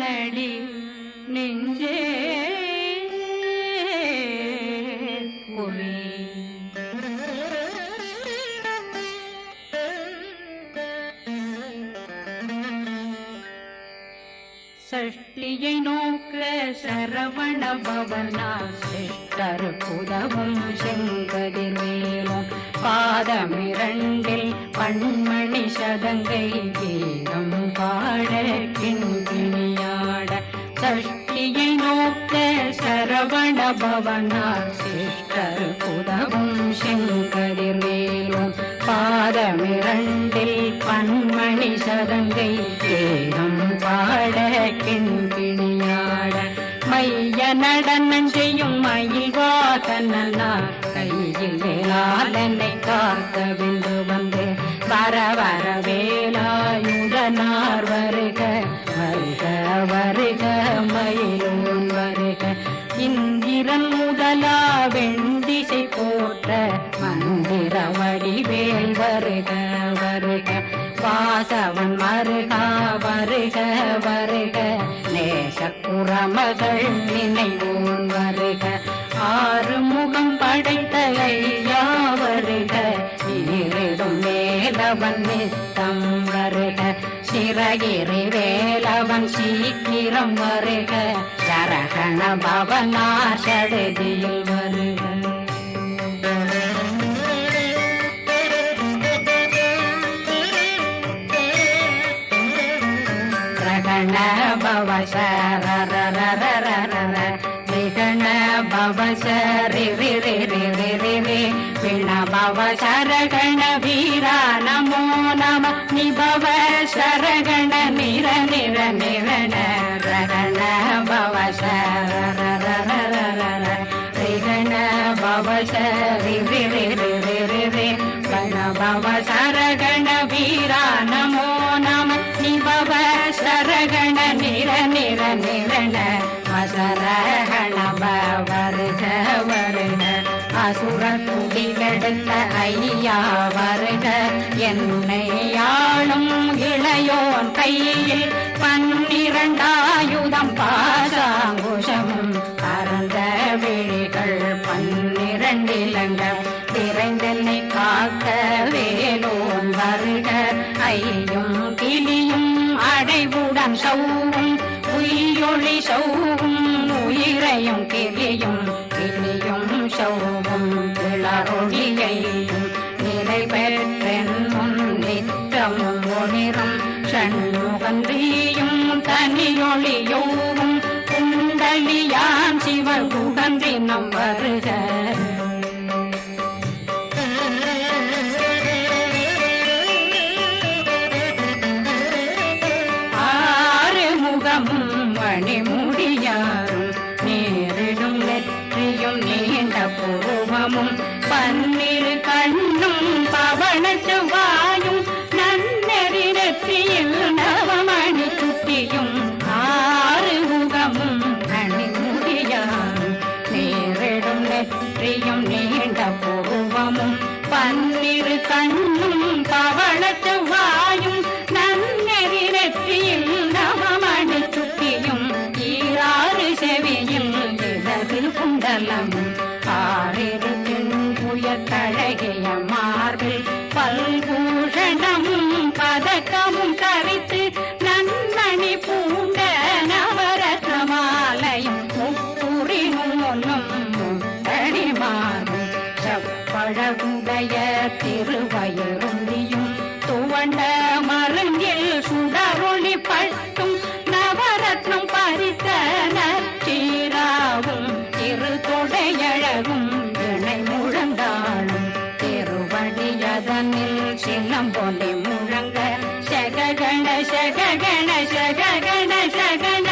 குமரனடி நெஞ்சே குவி சஷ்டியை நோக்க சரவண பவனா சிஷ்டர் புதவும் செங்கதிர்வேலும் பாதமிரண்டில் பண்மணி சதங்கை கீதம் பாட கிண்கிணியாட சஷ்டியை நோக்க சரவண பவனா சிஷ்டர் புதவும் செங்கதிர்வேலும் பாதமிரண்டில் பன்மணி சதங்கை கீதம் பாட கிண்கிணியாட மைய நடனம் செய்யும் மயில் வாசனா கையில் வேளாளனை காக்க விந்து வந்து வர வர வேலாயுதனார் வரே வடிவேல் வருக வருக. வாசவன் மருகா வருக வருக. நேசக்குற மகள் நினைவோன் வருக. ஆறு முகம் படைத்த ஐயா வருக இருடும் மேலவன் நித்தம் வருக. சிறகிரி வேலவன் சீக்கிரம் வருக. சரகண பவனார் சடுதியில் வருக. விகண பவ சரி சரகண வீரா நமோ நம நிபவ சரகண நிர நிர நிரண ரகண பவ சரரரரரர பவ சரி பவ சரகண வீரா நமோ நிர நிரண வசரகண வருக வருக அசுர துடி ஐயா வருக என்னை ஆளும் இளையோன் கையில் பன்னிரண்டாயுதம் பாசாங்குஷம். பரந்த விழிகள் பன்னிரண்டிலங்க. விரைந்தென்னை காக்க வேலோன் வருக. ஐயும் கிளியும் அடைவுடன் சௌ உயிரொளி சௌவும் உயிரையும் கிளியும் கிளியும் சௌவும் கிளறொளியையும் நிலை பெற்றென் முன் ஒளிரும் சண்முகந்தியும் தனியொளியோவும் குண்டலியான் சிவ குகந்தினம் வருக. பன்னிரு கண்ணும் பவனச்சு வாயும் நன்னெறி நெற்றியில் நவமணி குட்டியும் ஆறு முகமும் மணிமுடியாரும் நேரிடும் நெற்றியும் நீண்ட பூவமும் பன்னிரு கண்ணும் பவளச்சு வாயும் நன்னெறி நெற்றியில் நவமணி குட்டியும் ஈராறு செவியில் இடது குண்டலமும் ஆறிரு உயர்த்தழகிய மார்பில் பல்பூஷணமும் பதக்கமும் கரித்து ಗಣಶ ಗಣಶ ಗಣಶ ಗಣ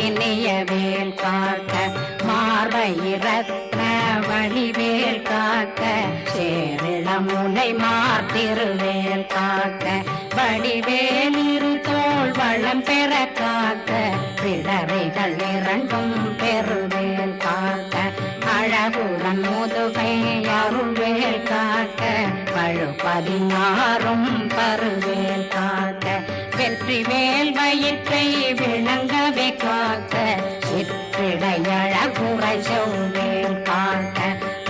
இனிய வேல் காக்க மார்பை ரத்ன வடிவேல் காக்க சேரிளம் முனை மார்த்திருவேல் காக்க வடிவேல் இரு தோல் வளம் பெற காக்க பிளவைகள் இரண்டும் பெருவேல் காக்க அழகுடன் முதுகை பழு பதினாறும் பருவேல் காக்க வெற்றி வேல் வயிற்றை விளங்கவே காக்க சிற்றிடையழகுரை செவ்வேல் காக்க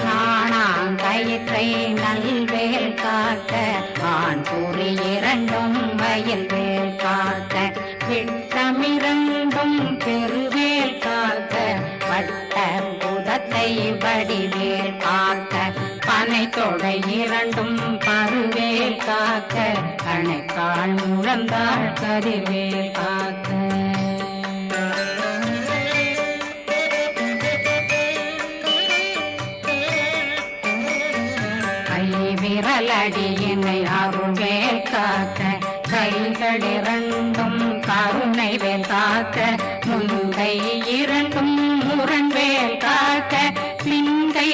நாணாங்கயிற்றை நல்வேல் காக்க ஆண் கூறி இரண்டும் வயல் வேல் காக்க விட்டமிரண்டும் பெருவேல் காக்க வட்ட புதத்தை வடிவேல் காக்க. தொடை இரண்டும் பருவேல் காக்க கணைக்கால் முழந்தாள் கதிர்வேல் காக்க. விரலடியினை அருள்வேல் காக்க கைகள் இரண்டும் கருணை வேல் காக்க முந்தை இரண்டும் முரண்வேல் காக்க பிந்தை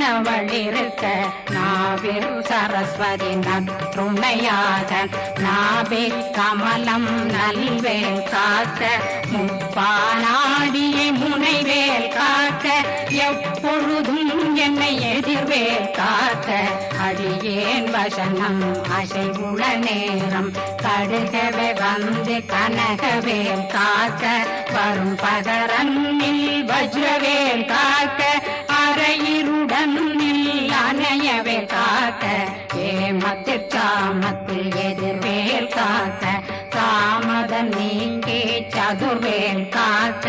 இரண்டும் நாவிரு சரஸ்வதி நற்றுணையாக நாவே கமலம் நல்வேல் காக்க முப்பானாடியை முனைவேல் காக்க எப்பொழுதும் என்னை எதிர்வேல் காக்க. அடியேன் வசனம் அசைவுள நேரம் கடுகவே வந்து கனகவேல் காக்க. வரும் பகரன்னில் வஜ்ரவேல் காக்க அரையிருடன் அணையவே காக்க ஏமத்து காமத்து எதிர்வேல் காக்க காமதன் நீங்கே சதுர்வேல் காக்க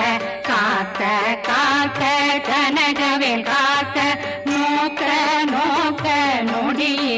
காக்க காக்க கனகவேல் காக்க நோக்க நோக்க நொடியே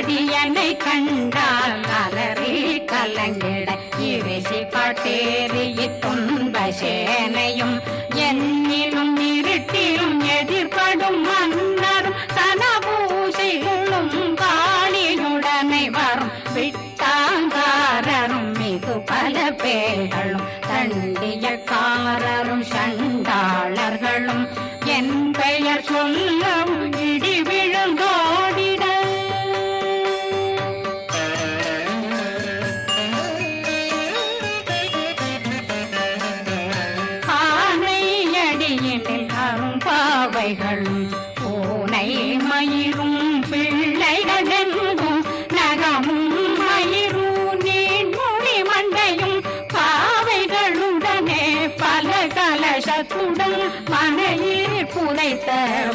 அடியனை கண்டால் அலறி கலங்கிட. இறைசி பாட்டேறிய துன்ப சேனையும்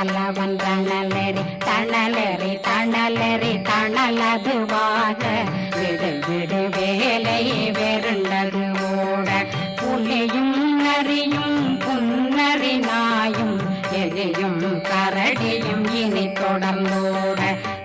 பகலவன் தணலெறி தணலெறி தணலெறி தணலதுவாக. விடு விடு வேலை வெருண்டது ஓட புலியும் நரியும் புன்னரி நாயும் எலியும் கரடியும் இனி தொடர்ந்தோட.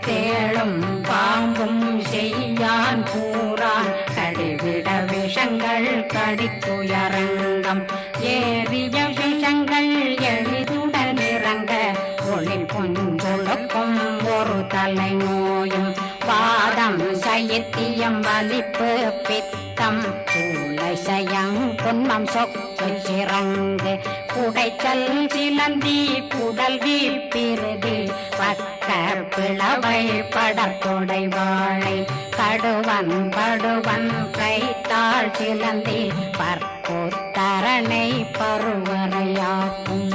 தேளும் பாம்பும் செய்யான் கூறான். கடிவிட விஷங்கள் கடித்துயரங்கம். ஏறிய விஷங்கள் எளிதுடன் இறங்க. ஒளில் பொன்கொழுக்கும் ஒரு தலை நோயும். பாதம் சயத்தியம் வலிப்பு பித்தம். சூளை சயம் புன்மம் சொக்கு சிறங்கு. குடைச்சல் சிலந்தி குடல் வீப்பிருதி பக்கர் பிளவை படற்கொடை வாழை. கடுவன் படுவன் கைத்தாள் சிலந்தி. பற்போத்தரணை பருவரையாக்கும்.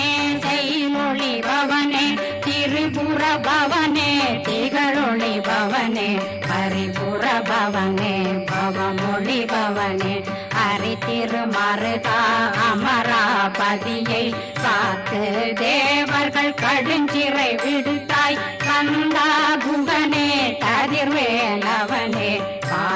பவனே திகழொளி பவனே பரிபுற பவனே பவமொழி பவனே. ஹரி திருமருதா அமராபதியை காத்து தேவர்கள் கடுஞ்சிறை விடுத்தாய். கந்தா குகனே கதிர்வேலவனே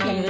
ella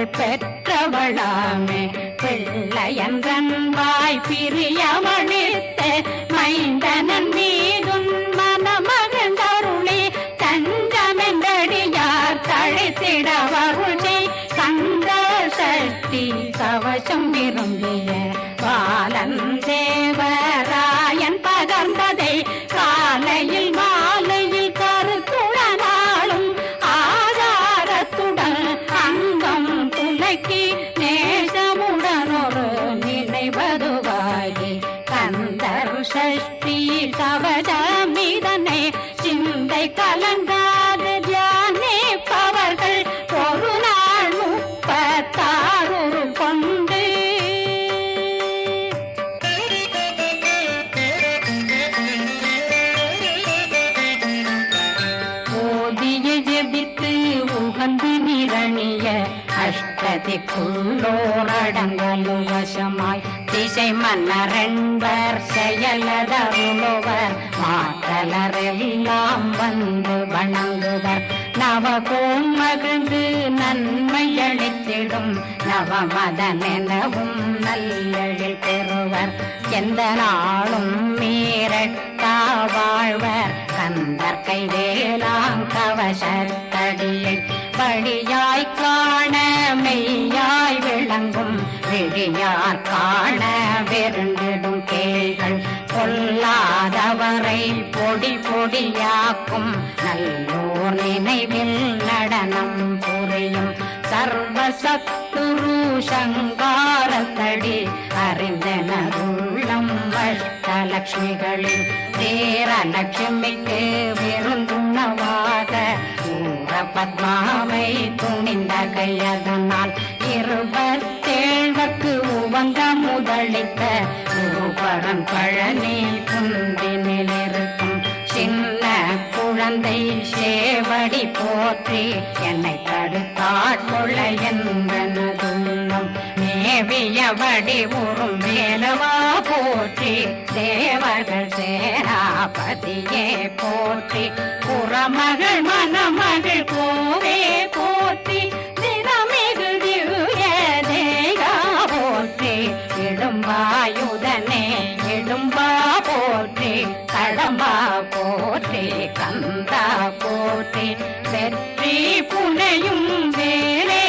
குறமகள் பெற்றவளாமே. பிள்ளையன்றன் வாய் பிரியமளித்த மைந்த மன்னரென்பர் செயலதருளுவர் மாற்றலரெல்லாம் வந்து வணங்குவர். நவகோம் மகிழ்ந்து நன்மை அளித்திடும். நவமதனெனவும் நல்லெழில் பெறுவர். எந்த நாளும் மீறட்டா வாழ்வர். கந்தற்கை கைவேலாம் கவசத்தடியை படியாய் காண மெய்யாய் விளங்கும். விழியார் காண வெருண்டிடும் கேள்கள் கொல்லாதவரை பொடி பொடியாக்கும் நல்லோர் நினைவில் நடனம் புரியும் சர்வசத்துரு சங்காரத்தடி அறிந்தனருள்ளம் அஷ்டலட்சுமிகளில் தேரலட்சுமிக்கு விருந்துணவாக ஊர பத்மாவை துணிந்த கையதனால் இருபத்தேழ்வக்கு அளித்த குருபரன் பழனி குந்தினிலிருக்கும் சின்ன குழந்தை சேவடி போற்றி என்னை தடுத்தாட்கொள்ள என்பனதுள்ளம் மேவியபடி உறும் மேலவா போற்றி தேவர்கள் சேராபதியே போற்றி. புறமகள் மணமகள் கோவே போ கந்தா போற்றேன் வெற்றி புனையும் வேலே.